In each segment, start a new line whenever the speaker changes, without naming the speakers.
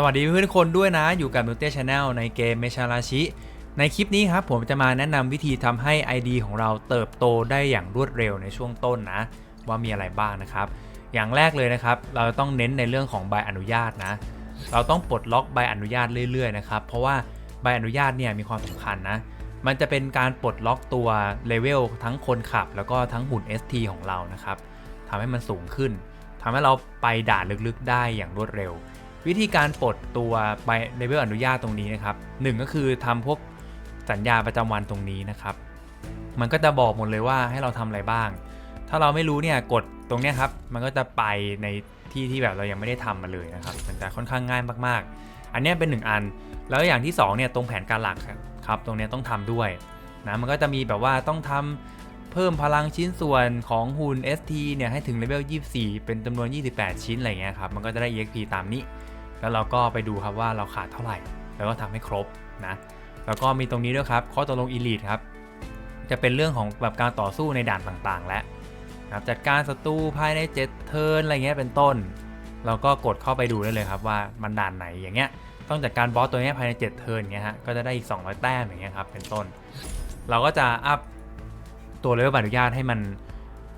สวัสดีเพื่อนๆคนด้วยนะ อยู่กับ n u t e Channel ในเกมเมชาราชิ ในคลิปนี้ครับผมจะมาแนะนำวิธีทำให้ ID ของเราเติบโตได้อย่างรวดเร็วในช่วงต้นนะ ว่ามีอะไรบ้างนะครับ อย่างแรกเลยนะครับ เราต้องเน้นในเรื่องของใบอนุญาตนะ เราต้องปลดล็อกใบอนุญาตเรื่อยๆนะครับ เพราะว่าใบอนุญาตเนี่ยมีความสำคัญนะ มันจะเป็นการปลดล็อกตัวเลเวลทั้งคนขับ แล้วก็ทั้งหุ่น ST ของเรานะครับทำให้มันสูงขึ้นทำให้เราไปด่านลึกๆ ได้อย่างรวดเร็ว วิธีการปลดตัวใบเลเวลอนุญาตตรงนี้นะครับหนึ่งก็คือทำพวกสัญญาประจำวันตรงนี้นะครับ มันก็จะบอกหมดเลยว่าให้เราทำอะไรบ้าง ถ้าเราไม่รู้เนี่ยกดตรงเนี้ยครับ มันก็จะไปในที่ที่แบบเรายังไม่ได้ทำมาเลยนะครับ มันจะค่อนข้างง่ายมากๆ อันนี้เป็นหนึ่งอัน แล้วอย่างที่สองเนี่ยตรงแผนการหลักครับ ตรงเนี้ยต้องทำด้วยนะ มันก็จะมีแบบว่าต้องทำเพิ่มพลังชิ้นส่วนของหุ่น ST เนี่ยให้ถึงเลเวล 24 เป็นจำนวน 28 ชิ้นอะไรเงี้ยครับ มันก็จะได้ EXP ตามนี้ แล้วเราก็ไปดูครับว่าเราขาดเท่าไหร่ แล้วก็ทำให้ครบนะ แล้วก็มีตรงนี้ด้วยครับ ข้อตกลง Elite ครับ จะเป็นเรื่องของแบบการต่อสู้ในด่านต่างๆ และนะครับจัดการศัตรูภายใน7เทิร์นอะไรเงี้ยเป็นต้น เราก็กดเข้าไปดูได้เลยครับว่ามันด่านไหนอย่างเงี้ย ต้องจัดการบอสตัวนี้ภายใน 7 เทิร์นอย่างเงี้ยฮะ ก็จะได้อีก 200 แต้มอย่างเงี้ยครับ เป็นต้น เราก็จะอัพตัวเลเวลใบอนุญาตให้มัน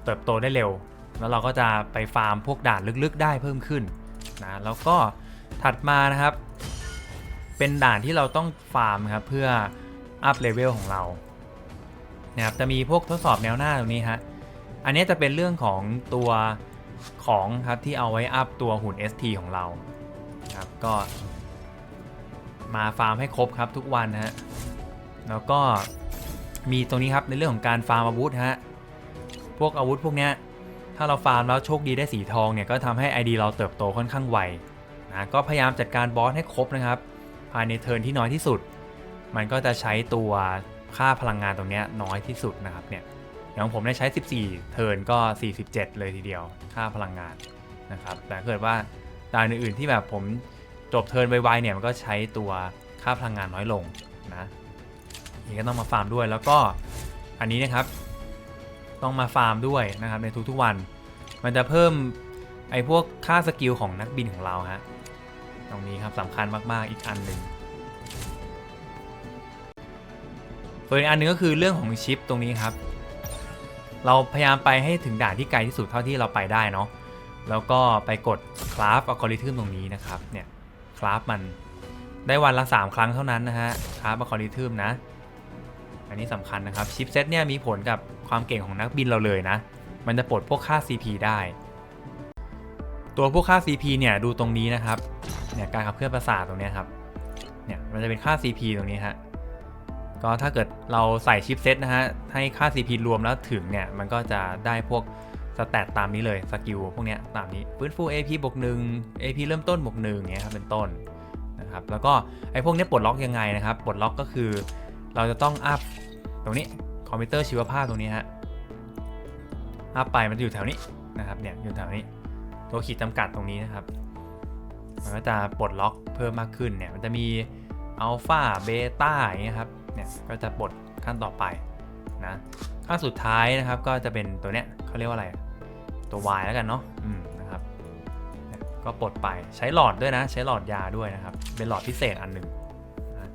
เติบโตได้เร็ว แล้วเราก็จะไปฟาร์มพวกด่านลึกๆ ได้เพิ่มขึ้นนะ แล้วก็ ถัดมานะครับ เป็นด่านที่เราต้องฟาร์มครับเพื่ออัพเลเวลของเรานะครับจะมีพวกทดสอบแนวหน้าตรงนี้ฮะอันนี้จะเป็นเรื่องของตัวของครับที่เอาไว้อัพตัวหุ่น ST ของเราครับก็มาฟาร์มให้ครบครับทุกวันฮะแล้วก็มีตรงนี้ครับในเรื่องของการฟาร์มอาวุธฮะพวกอาวุธพวกเนี้ยถ้าเราฟาร์มแล้วโชคดีได้สีทองเนี่ยก็ทำให้ ID เราเติบโตค่อนข้างไว นะก็พยายามจัดการบอสให้ครบนะครับ ภายในเทิร์นที่น้อยที่สุด มันก็จะใช้ตัวค่าพลังงานตรงนี้น้อยที่สุดนะครับเนี่ยอย่างผมได้ใช้ 14 เทิร์นก็ 47 เลยทีเดียว ค่าพลังงานนะครับแต่เกิดว่าด่าอื่นๆที่แบบผมจบเทิร์นไวๆเนี่ยมันก็ใช้ตัวค่าพลังงานน้อยลงนะนี่ก็ต้องมาฟาร์มด้วยแล้วก็อันนี้นะครับ ต้องมาฟาร์มด้วยนะครับในทุกๆวัน มันจะเพิ่มไอ้พวกค่าสกิลของนักบินของเราฮะ ตรงนี้ครับสำคัญมากๆอีกอันหนึ่งส่วนอีกอันหนึงก็คือเรื่องของชิปตรงนี้ครับ เราพยายามไปให้ถึงด่านที่ไกลที่สุดเท่าที่เราไปได้เนาะแล้วก็ไปกดคราฟอัลกอริทึมตรงนี้นะครับเนี่ยคราฟมันได้วันละ 3 ครั้งเท่านั้นนะฮะคราฟอัลกอริทึมนะ อันนี้สำคัญนะครับชิปเซตเนี่ยมีผลกับความเก่งของนักบินเราเลยนะ มันจะปลดพวกค่า CP ได้ ตัวพวกค่า CP เนี่ยดูตรงนี้นะครับ เนี่ยการขับเคลื่อนประสาทตรงนี้ครับ เนี่ยมันจะเป็นค่า CP ตรงนี้ฮะ ก็ถ้าเกิดเราใส่ชิปเซตนะฮะ ให้ค่า CP รวมแล้วถึงเนี่ย มันก็จะได้พวกสแตตตามนี้เลย สกิลพวกเนี้ยตามนี้ฟื้นฟู AP บวกหนึ่ง AP เริ่มต้นบวกหนึ่งเงี้ยครับเป็นต้นนะครับ แล้วก็ไอ้พวกเนี้ยปลดล็อกยังไงนะครับ ปลดล็อกก็คือ เราจะต้องอัพตรงนี้คอมพิวเตอร์ชีวภาพตรงนี้ฮะ อัพไปมันจะอยู่แถวนี้นะครับ เนี่ยอยู่แถวนี้ ตัวขีดจำกัดตรงนี้นะครับ มันก็จะปลดล็อกเพิ่มมากขึ้นเนี่ยมันจะมีอัลฟาเบต้าอย่างเงี้ยครับเนี่ยก็จะปลดขั้นต่อไปนะขั้นสุดท้ายนะครับก็จะเป็นตัวเนี้ยเขาเรียกว่าอะไร ตัว Y แล้วกันเนาะอืมนะครับก็ปลดไปใช้หลอดด้วยนะ ใช้หลอดยาด้วยนะครับ เป็นหลอดพิเศษอันหนึ่งนะ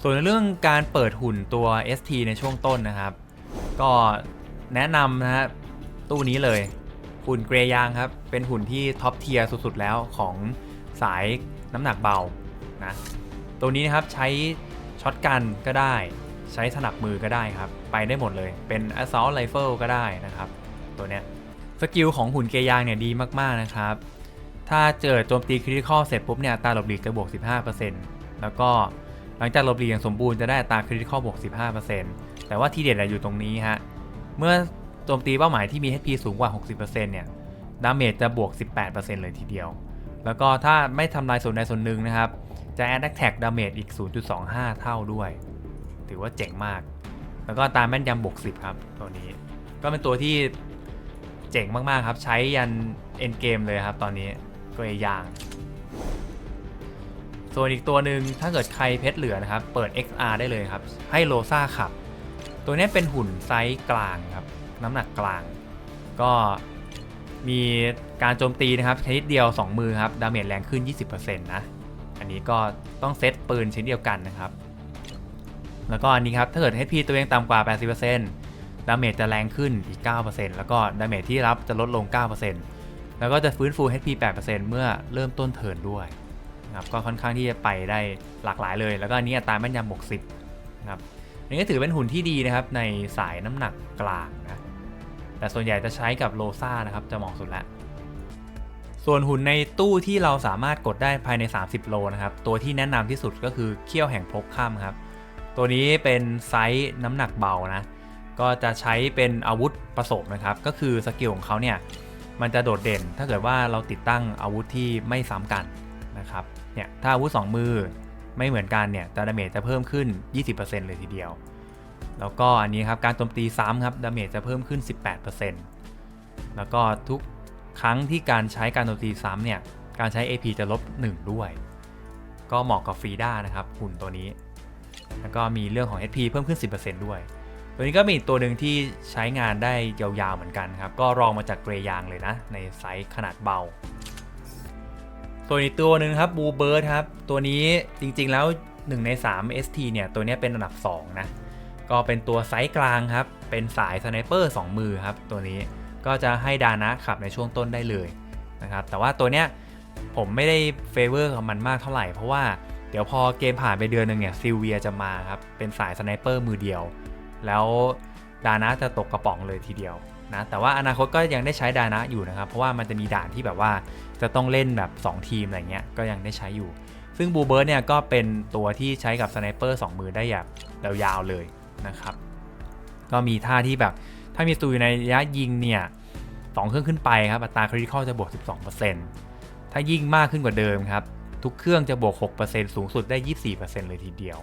ส่วนในเรื่องการเปิดหุ่นตัว ST ในช่วงต้นนะครับ ก็แนะนำนะฮะตู้นี้เลย หุ่นเกรยางครับ เป็นหุ่นที่ท็อปเทียร์สุดๆ แล้วของสายน้ำหนักเบานะตัวนี้นะครับใช้ช็อตกันก็ได้ ใช้สนับมือก็ได้ครับ ไปได้หมดเลยเป็น assault rifle ก็ได้นะครับ ตัวเนี้ยสกิลของหุ่นเกรยางเนี่ยดีมากๆนะครับ ถ้าเจอโจมตีคริติคอลเสร็จปุ๊บเนี่ยตาหลบหลีกจะบวก 15%แล้วก็หลังจากหลบหลีกอย่างสมบูรณ์จะได้ตาคริติคอลบวก 15%แต่ว่าที่เด็ดอะอยู่ตรงนี้ฮะเมื่อ โจมตีเป้าหมายที่มี HP สูงกว่า 60%เนี่ยดาเมจจะบวก 18%เลยทีเดียว แล้วก็ถ้าไม่ทำลายส่วนใดส่วนหนึ่งนะครับ จะ add attack damage อีก 0.25 เท่าด้วย ถือว่าเจ๋งมาก แล้วก็ตามแม่นยำบวก 10 ครับ ตัวนี้ ก็เป็นตัวที่เจ๋งมาก ๆ ครับ ใช้ยัน end game เลยครับ ตอนนี้ตัวอยาง ส่วนอีกตัวหนึ่งถ้าเกิดใครเพชรเหลือนะครับ เปิด XR ได้เลยครับ ให้โลซ่าขับ ตัวนี้เป็นหุ่นไซส์กลางครับ น้ำหนักกลาง ก็มีการโจมตีนะครับชนิดเดียว 2 มือครับ ดาเมจแรงขึ้น 20%นะ อันนี้ก็ต้องเซตปืนชนิดเดียวกันนะครับ แล้วก็อันนี้ครับ ถ้าเกิด HP ตัวเองต่ำกว่า 80%ดาเมจจะแรงขึ้นอีก 9%แล้วก็ดาเมจที่รับจะลดลง 9%แล้วก็จะฟื้นฟู HP 8%เมื่อเริ่มต้นเทิร์นด้วยนะครับก็ค่อนข้างที่จะไปได้หลากหลายเลย แล้วก็อันนี้อัตราแม่นยำบวก10นะครับอันนี้ก็ถือเป็นหุ่นที่ดีนะครับในสายน้ำหนักกลางนะ แต่ส่วนใหญ่จะใช้กับโลซ่านะครับจะเหมาะสุดละ ส่วนหุ่นในตู้ที่เราสามารถกดได้ภายใน 30 โลนะครับ ตัวที่แนะนำที่สุดก็คือเขี้ยวแห่งพกข้ามครับ ตัวนี้เป็นไซส์น้ำหนักเบานะ ก็จะใช้เป็นอาวุธผสมนะครับ ก็คือสกิลของเขาเนี่ยมันจะโดดเด่น ถ้าเกิดว่าเราติดตั้งอาวุธที่ไม่ซ้ำกันนะครับ เนี่ยถ้าอาวุธ 2 มือไม่เหมือนกันเนี่ยดาเมจจะเพิ่มขึ้น 20%เลยทีเดียว แล้วก็อันนี้ครับการโจมตีซ้ำครับดาเมจจะเพิ่มขึ้น 18%แล้วก็ทุกครั้งที่การใช้การโจมตีซ้ำเนี่ยการใช้ AP จะลบ 1 ด้วย ก็เหมาะกับฟรีด้านะครับหุ่นตัวนี้ แล้วก็มีเรื่องของ HP เพิ่มขึ้น 10%ด้วย ตัวนี้ก็มีตัวหนึ่งที่ใช้งานได้ยาวๆเหมือนกันครับ ก็รองมาจากเกรยางเลยนะ ในไซส์ขนาดเบาส่วนอีกตัวหนึ่งครับบูเบิร์ดครับ ตัวนี้จริงๆแล้ว 1 ใน 3 ST เนี่ย ตัวนี้เป็นอันดับ 2 นะ ก็เป็นตัวไซส์กลางครับ เป็นสายสไนเปอร์2มือครับ ตัวนี้ก็จะให้ดานะขับในช่วงต้นได้เลยนะครับ แต่ว่าตัวเนี้ยผมไม่ได้เฟเวอร์กับมันมากเท่าไหร่ เพราะว่าเดี๋ยวพอเกมผ่านไปเดือนหนึ่งเนี่ยซิลเวียจะมาครับ เป็นสายสไนเปอร์มือเดียว แล้วดานะจะตกกระป๋องเลยทีเดียวนะ แต่ว่าอนาคตก็ยังได้ใช้ดานะอยู่นะครับ เพราะว่ามันจะมีด่านที่แบบว่าจะต้องเล่นแบบ 2 ทีมอะไรเงี้ย ก็ยังได้ใช้อยู่ ซึ่งบูเบิร์ดเนี่ยก็เป็นตัวที่ใช้กับสไนเปอร์2มือได้อย่างยาวๆเลย นะครับ ก็มีท่าที่แบบถ้ามีตูอยู่ในระยะยิงเนี่ยสองเครื่องขึ้นไปครับอัตราคริติคอลจะบวก 12%ถ้ายิ่งมากขึ้นกว่าเดิมครับ ทุกเครื่องจะบวก 6%สูงสุดได้ 24%เลยทีเดียว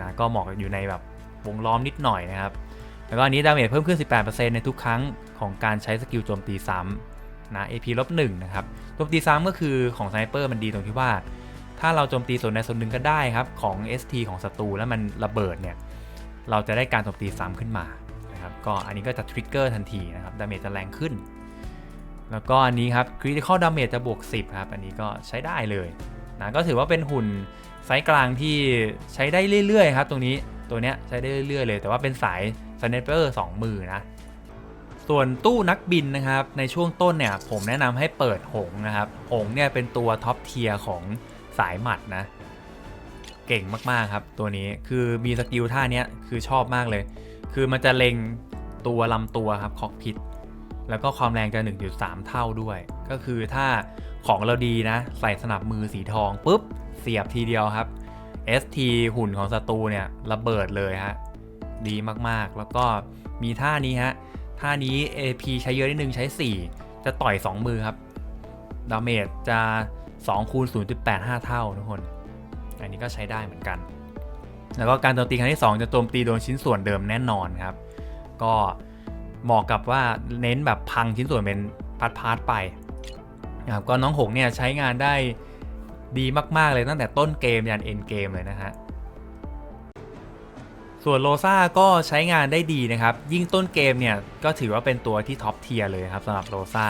นะก็เหมาะอยู่ในแบบวงล้อมนิดหน่อยนะครับ แล้วก็อันนี้ดาเมจเพิ่มขึ้น 18%ในทุกครั้งของการใช้สกิลโจมตีซ้ำนะ AP ลบ1นะครับโจมตีซ้ำก็คือของสไนเปอร์มันดีตรงที่ว่า ถ้าเราโจมตีส่วนใดส่วนหนึ่งก็ได้ครับของ ST ของศัตรูแล้วมันระเบิดเนี่ย เราจะได้การโจมตีซ้ำขึ้นมานะครับก็อันนี้ก็จะทริกเกอร์ทันทีนะครับดาเมจจะแรงขึ้น แล้วก็อันนี้ครับ Critical Damage จะบวก 10ครับอันนี้ก็ใช้ได้เลยนะก็ถือว่าเป็นหุ่นไซส์กลางที่ใช้ได้เรื่อยๆครับตรงนี้ตัวเนี้ยใช้ได้เรื่อยๆเลย แต่ว่าเป็นสายสไนเปอร์2มือนะส่วนตู้นักบินนะครับในช่วงต้นเนี่ยผมแนะนำให้เปิดหงนะครับหงเนี่ยเป็นตัวท็อปเทียร์ของสายหมัดนะ เก่งมากๆครับ ตัวนี้คือมีสกิลท่านี้คือชอบมากเลย คือมันจะเล็งตัวลำตัวครับคอกพิทแล้วก็ความแรงจะ 1.3 เท่าด้วย ก็คือถ้าของเราดีนะ ใส่สนับมือสีทองปุ๊บ เสียบทีเดียวครับ ST หุ่นของศัตรูเนี่ยระเบิดเลยฮะ ดีมากๆ แล้วก็มีท่านี้ฮะ ท่านี้ AP ใช้เยอะนิดนึงใช้ 4 จะต่อย 2 มือครับ ดาเมจจะ2คูณ0.85 เท่าทุกคน ก็ใช้ได้เหมือนกัน แล้วก็การโจมตีครั้งที่ 2 จะโจมตีโดนชิ้นส่วนเดิมแน่นอนครับ ก็เหมาะกับว่าเน้นแบบพังชิ้นส่วนเป็นพาร์ทๆไปนะครับก็น้องหงเนี่ยใช้งานได้ดีมาก ๆ เลยตั้งแต่ต้นเกมยันเอ็นเกมเลยนะฮะส่วนโลซ่าก็ใช้งานได้ดีนะครับ ยิ่งต้นเกมเนี่ย ก็ถือว่าเป็นตัวที่ท็อปเทียร์เลยครับสำหรับโลซ่า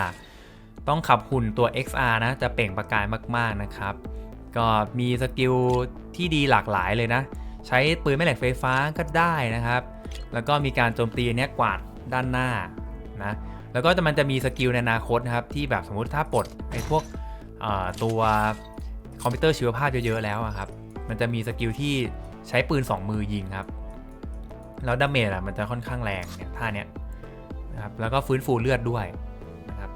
ต้องขับหุ่นตัว XR นะ จะเปล่งประกายมาก ๆ นะครับ ก็มีสกิลที่ดีหลากหลายเลยนะ ใช้ปืนแม่เหล็กไฟฟ้าก็ได้นะครับ แล้วก็มีการโจมตีเนี้ยกวาดด้านหน้านะแล้วก็จะมันจะมีสกิลในอนาคตนะครับที่แบบสมมุติถ้าปลดไอ้พวกตัวคอมพิวเตอร์ชีวภาพเยอะๆแล้วครับ มันจะมีสกิลที่ใช้ปืน 2 มือยิงครับ แล้วดาเมจอะมันจะค่อนข้างแรงเนี่ยท่าเนี้ยนะครับแล้วก็ฟื้นฟูเลือดด้วยนะครับ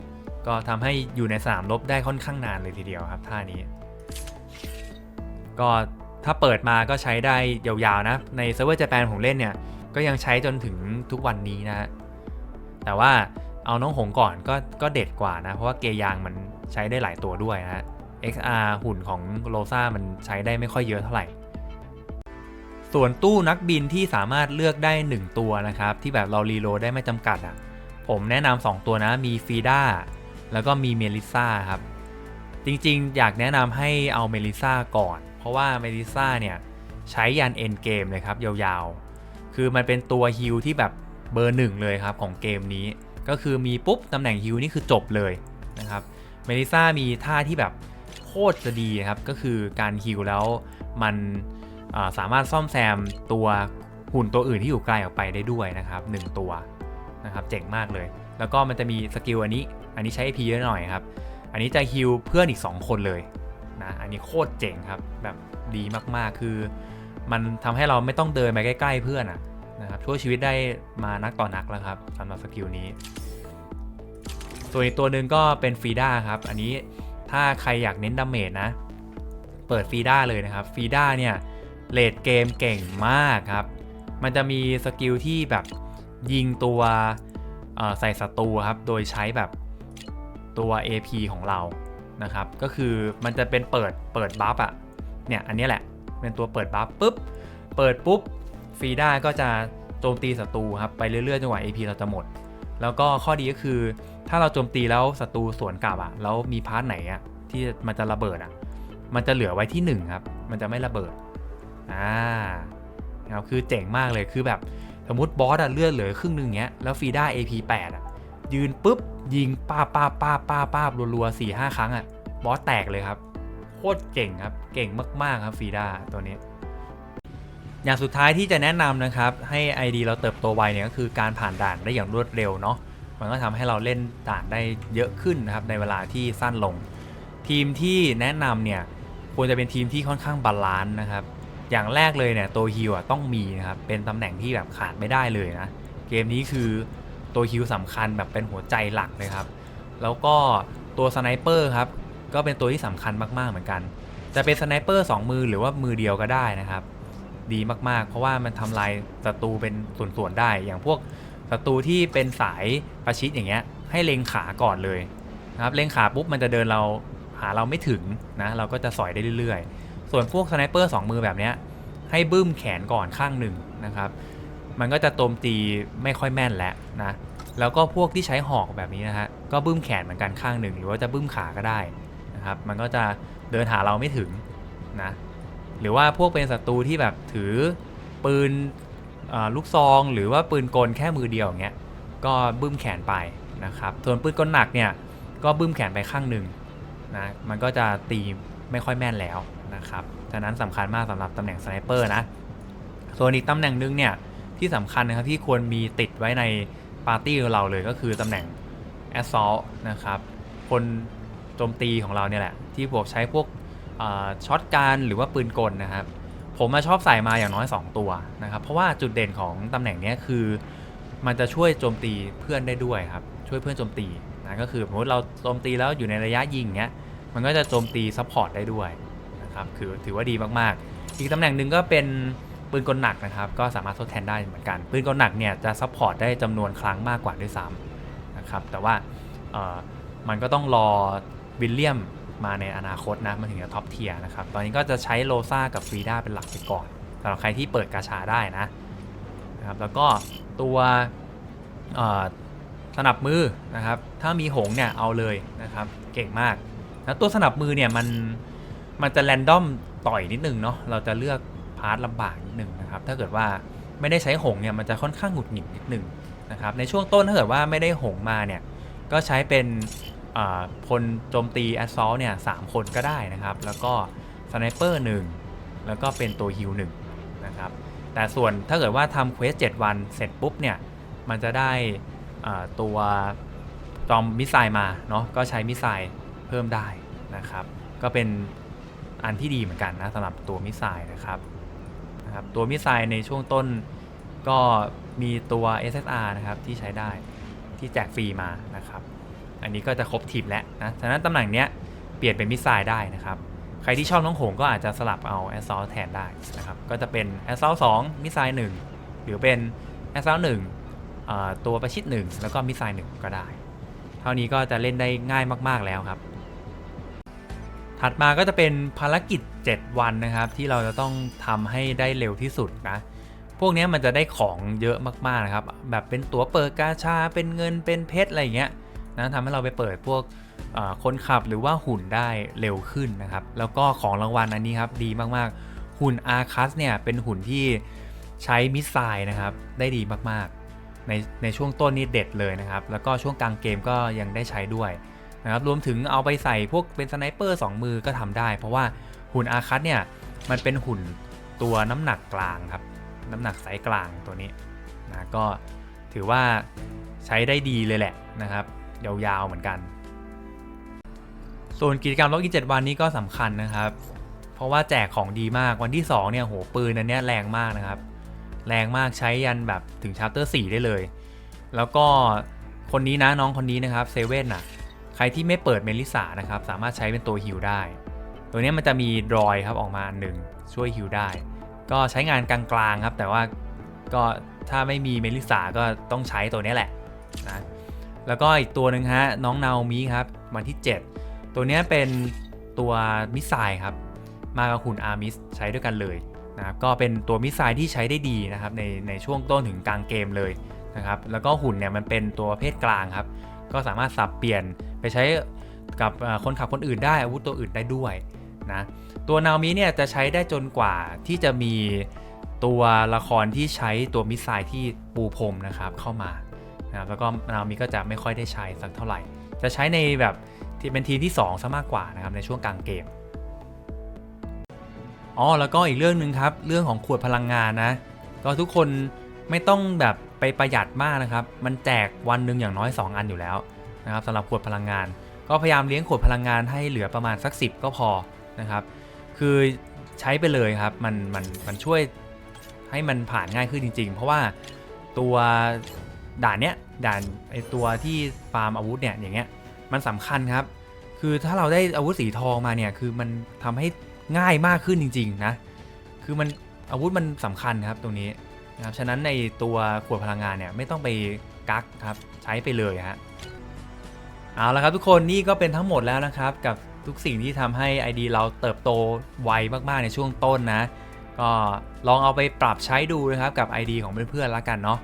ก็ทำให้อยู่ในสนามรบได้ค่อนข้างนานเลยทีเดียวครับท่านี้ ก็ถ้าเปิดมาก็ใช้ได้ยาวๆนะ ในเซิร์ฟเวอร์ญี่ปุ่นผมเล่นเนี่ย ก็ยังใช้จนถึงทุกวันนี้นะ แต่ว่าเอาน้องหงก่อนก็ก็เด็ดกว่านะ เพราะว่าเกยางมันใช้ได้หลายตัวด้วยนะ XR หุ่นของโลซ่ามันใช้ได้ไม่ค่อยเยอะเท่าไหร่ ส่วนตู้นักบินที่สามารถเลือกได้ 1 ตัวนะครับ ที่แบบเรารีโหลดได้ไม่จำกัดอะผมแนะนำ2ตัวนะมีฟีด้าแล้วก็มีเมลิซ่าครับ จริงๆ อยากแนะนำให้เอาเมลิซ่าก่อน เพราะว่าเมลิซ่าเนี่ยใช้ยันเอ็นเกมเลยครับ ยาวๆ คือมันเป็นตัวฮิลที่แบบเบอร์หนึ่งเลยครับ ของเกมนี้ ก็คือมีปุ๊บตำแหน่งฮิวนี่คือจบเลยนะครับเมลิซ่ามีท่าที่แบบโคตรจะดีครับ ก็คือการฮิวแล้วมันาสามารถซ่อมแซมตัวหุ่นตัวอื่นที่อยู่ไกลออกไปได้ด้วยนะครับหนึ่งตัวนะครับเจ๋งมากเลย แล้วก็มันจะมีสกิลอันนี้ อันนี้ใช้ AP เยอะหน่อยครับ อันนี้จะฮิวเพื่อนอีก 2 คนเลยนะอันนี้โคตรเจ๋งครับแบบดีมากๆคือ มันทำให้เราไม่ต้องเดินไปใกล้ ๆ เพื่อนอะนะครับช่วยชีวิตได้มานักต่อนักแล้วครับสำหรับสกิลนี้ ส่วนอีกตัวหนึ่งก็เป็นฟีด้าครับ อันนี้ถ้าใครอยากเน้นดาเมจนะ เปิดฟีด้าเลยนะครับฟีด้าเนี่ยเลดเกมเก่งมากครับ มันจะมีสกิลที่แบบยิงตัวใส่ศัตรูครับ โดยใช้แบบ ตัว AP ของเรานะครับ ก็คือมันจะเป็นเปิดเปิดบัฟอะเนี่ยอันนี้แหละเป็นตัวเปิดบัฟปุ๊บ เปิดปุ๊บฟีด้าก็จะโจมตีศัตรูครับไปเรื่อยๆจนกว่า AP เราจะหมด แล้วก็ข้อดีก็คือ ถ้าเราโจมตีแล้วศัตรูสวนกลับอะแล้วมีพาร์ทไหนอะที่มันจะระเบิดอะมันจะเหลือไว้ที่ 1 ครับ มันจะไม่ระเบิดอ่าครับคือเจ๋งมากเลยคือแบบสมมติบอสอะเลือดเหลือครึ่งหนึ่งเงี้ยแล้วฟีด้า AP 8อะยืนปุ๊บ ยิงป้าป้าป้าป้าป้ารัวๆสี่ห้าครั้งอะบอสแตกเลยครับ โคตรเก่งครับ เก่งมากๆครับฟีด้าตัวนี้ อย่างสุดท้ายที่จะแนะนำนะครับ ให้ ID เราเติบโตไวเนี่ยก็คือการผ่านด่านได้อย่างรวดเร็วเนาะมันก็ทำให้เราเล่นด่านได้เยอะขึ้นนะครับในเวลาที่สั้นลง ทีมที่แนะนำเนี่ยควรจะเป็นทีมที่ค่อนข้างบาลานซ์นะครับ อย่างแรกเลยเนี่ยตัวฮิวต้องมีนะครับ เป็นตำแหน่งที่แบบขาดไม่ได้เลยนะ เกมนี้คือ ตัวฮิวสำคัญแบบเป็นหัวใจหลักเลยครับ แล้วก็ตัวสไนเปอร์ครับ ก็เป็นตัวที่สำคัญมากๆเหมือนกัน จะเป็นสไนเปอร์2มือหรือว่ามือเดียวก็ได้นะครับ ดีมากๆ เพราะว่ามันทำลายศัตรูเป็นส่วนๆได้ อย่างพวกศัตรูที่เป็นสายประชิดอย่างเงี้ย ให้เล็งขาก่อนเลยนะครับ เล็งขาปุ๊บมันจะเดินเราหาเราไม่ถึงนะ เราก็จะสอยได้เรื่อยๆ ส่วนพวกสไนเปอร์2มือแบบเนี้ยให้บึ้มแขนก่อนข้างหนึ่งนะครับ มันก็จะโจมตีไม่ค่อยแม่นแล้วนะ แล้วก็พวกที่ใช้หอกแบบนี้นะฮะ ก็บึ้มแขนเหมือนกันข้างหนึ่ง หรือว่าจะบึ้มขาก็ได้นะครับ มันก็จะเดินหาเราไม่ถึงนะ หรือว่าพวกเป็นศัตรูที่แบบถือปืนลูกซอง หรือว่าปืนกลแค่มือเดียวอย่างเงี้ย ก็บึ้มแขนไปนะครับ ส่วนปืนกลหนักเนี่ย ก็บึ้มแขนไปข้างหนึ่งนะ มันก็จะตีไม่ค่อยแม่นแล้วนะครับ ฉะนั้นสำคัญมากสำหรับตำแหน่งสไนเปอร์นะ ส่วนอีกตำแหน่งหนึงเนี่ย ที่สำคัญนะครับที่ควรมีติดไว้ในปาร์ตี้ของเราเลยก็คือตำแหน่ง assault นะครับ คนโจมตีของเราเนี่ยแหละ ที่พวกใช้พวกช็อตการหรือว่าปืนกลนะครับ ผมมาชอบใส่มาอย่างน้อย 2 ตัวนะครับ เพราะว่าจุดเด่นของตำแหน่งนี้คือ มันจะช่วยโจมตีเพื่อนได้ด้วยครับ ช่วยเพื่อนโจมตีนะก็คือสมมติเราโจมตีแล้วอยู่ในระยะยิงเงี้ยมันก็จะโจมตีซัพพอร์ตได้ด้วยนะครับคือถือว่าดีมากๆ อีกตำแหน่งหนึ่งก็เป็น ปืนกลหนักนะครับก็สามารถทดแทนได้เหมือนกัน ปืนกลหนักเนี่ยจะซัพพอร์ตได้จำนวนครั้งมากกว่าด้วยซ้ำนะครับแต่ว่ามันก็ต้องรอวิลเลียมมาในอนาคตนะมันถึงจะท็อปเทียร์นะครับตอนนี้ก็จะใช้โลซากับฟรีด้าเป็นหลักไปก่อนสำหรับใครที่เปิดกาชาได้นะนะครับแล้วก็ตัวสนับมือนะครับถ้ามีหงเนี่ยเอาเลยนะครับเก่งมากแล้วตัวสนับมือเนี่ยมันมันจะแรนดอมต่อยนิดนึงเนาะเราจะเลือการ์ทลำบากนิดนึงนะครับ ถ้าเกิดว่าไม่ได้ใช้หงเนี่ยมันจะค่อนข้างหงุดหงิดนิดนึงนะครับ ในช่วงต้นถ้าเกิดว่าไม่ได้หงมาเนี่ยก็ใช้เป็นพลโจมตีแอสซอลเนี่ยสามคนก็ได้นะครับ แล้วก็สไนเปอร์หนึ่งแล้วก็เป็นตัวฮิลหนึ่งนะครับ แต่ส่วนถ้าเกิดว่าทำเควส7วันเสร็จปุ๊บเนี่ยมันจะได้ตัวจอมมิสไซล์มาเนาะก็ใช้มิสไซล์เพิ่มได้นะครับ ก็เป็นอันที่ดีเหมือนกันนะสำหรับตัวมิสไซล์นะครับ นะครับ ตัวมิสไซล์ในช่วงต้นก็มีตัว SSR นะครับที่ใช้ได้ที่แจกฟรีมานะครับ อันนี้ก็จะครบทีมแล้วนะ ฉะนั้นตำแหน่งเนี้ยเปลี่ยนเป็นมิสไซล์ได้นะครับ ใครที่ชอบน้องโหงก็อาจจะสลับเอา a s s a u l t แทนได้นะครับ ก็จะเป็น a s s a u l t 2มิสไซล์1หรือเป็น a s s a u l t 1อ่าตัวประชิด1แล้วก็มิสไซล์1ก็ได้ เท่านี้ก็จะเล่นได้ง่ายมากๆแล้วครับ ถัดมาก็จะเป็นภารกิจ 7 วันนะครับ ที่เราจะต้องทำให้ได้เร็วที่สุดนะพวกนี้มันจะได้ของเยอะมากๆนะครับ แบบเป็นตั๋วเปิดกาชา เป็นเงินเป็นเพชรอะไรอย่างเงี้ยนะทำให้เราไปเปิดพวกคนขับหรือว่าหุ่นได้เร็วขึ้นนะครับ แล้วก็ของรางวัลอันนี้ครับดีมากๆ หุ่นอาคัสเนี่ยเป็นหุ่นที่ใช้มิสไซล์นะครับ ได้ดีมากๆ ในในช่วงต้นนี่เด็ดเลยนะครับ แล้วก็ช่วงกลางเกมก็ยังได้ใช้ด้วย นะครับรวมถึงเอาไปใส่พวกเป็นสไนเปอร์2มือก็ทำได้ เพราะว่าหุ่นอาคัตเนี่ยมันเป็นหุ่นตัวน้ำหนักกลางครับ น้ำหนักไซส์กลางตัวนี้นะก็ถือว่าใช้ได้ดีเลยแหละนะครับ ยาวๆเหมือนกัน ส่วนกิจกรรมล็อกอิน7วันนี้ก็สำคัญนะครับ เพราะว่าแจกของดีมากวันที่2เนี่ยโหปืนอันนี้แรงมากนะครับ แรงมากใช้ยันแบบถึงชาร์เตอร์4ได้เลย แล้วก็คนนี้นะน้องคนนี้นะครับเซเว่นอะ ใครที่ไม่เปิดเมลิสานะครับสามารถใช้เป็นตัวฮิลได้ ตัวนี้มันจะมีดรอยครับออกมาอันหนึ่งช่วยฮิลได้ ก็ใช้งานกลางๆครับ แต่ว่าก็ถ้าไม่มีเมลิสาก็ต้องใช้ตัวนี้แหละนะแล้วก็อีกตัวหนึ่งฮะน้องนาโอมิครับวันที่ 7 ตัวนี้เป็นตัวมิสไซล์ครับ มากับหุ่นอาร์มิสใช้ด้วยกันเลยนะครับก็เป็นตัวมิสไซล์ที่ใช้ได้ดีนะครับในในช่วงต้นถึงกลางเกมเลยนะครับแล้วก็หุ่นเนี่ยมันเป็นตัวประเพศกลางครับ ก็สามารถสับเปลี่ยนไปใช้กับคนขับคนอื่นได้อาวุธตัวอื่นได้ด้วยนะตัวนามิเนี่ยจะใช้ได้จนกว่าที่จะมีตัวละครที่ใช้ตัวมิสไซล์ที่ปูพรมนะครับเข้ามานะครับแล้วก็นามิก็จะไม่ค่อยได้ใช้สักเท่าไหร่ จะใช้ในแบบที่เป็นทีมที่2ซะมากกว่านะครับในช่วงกลางเกมอ๋อแล้วก็อีกเรื่องหนึ่งครับ เรื่องของขวดพลังงานนะ ก็ทุกคนไม่ต้องแบบ ไปประหยัดมากนะครับ มันแจกวันหนึ่งอย่างน้อย 2 อันอยู่แล้วนะครับสำหรับขวดพลังงาน ก็พยายามเลี้ยงขวดพลังงานให้เหลือประมาณสัก 10 ก็พอนะครับ คือใช้ไปเลยครับ มันมันมันช่วยให้มันผ่านง่ายขึ้นจริง ๆ เพราะว่าตัวด่านเนี้ยด่านไอตัวที่ฟาร์มอาวุธเนี่ยอย่างเงี้ยมันสำคัญครับ คือถ้าเราได้อาวุธสีทองมาเนี่ยคือมันทำให้ง่ายมากขึ้นจริง ๆ นะ คือมันอาวุธมันสำคัญครับตรงนี้ นะครับฉะนั้นในตัวขวดพลังงานเนี่ยไม่ต้องไปกักครับใช้ไปเลยฮะเอาละครับทุกคนนี่ก็เป็นทั้งหมดแล้วนะครับ กับทุกสิ่งที่ทำให้ ID เราเติบโตไวมากๆในช่วงต้นนะ ก็ลองเอาไปปรับใช้ดูนะครับกับ ID ของเพื่อนๆแล้วกันเนาะ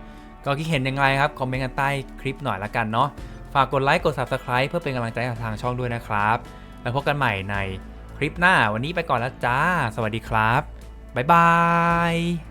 ก็คิดเห็นยังไงครับคอมเมนต์กันใต้คลิปหน่อยละกันเนาะฝากกดไลค์กด Subscribe เพื่อเป็นกำลังใจกับทางช่องด้วยนะครับ แล้วพบกันใหม่ในคลิปหน้าวันนี้ไปก่อนแล้วจ้า สวัสดีครับบ๊ายบาย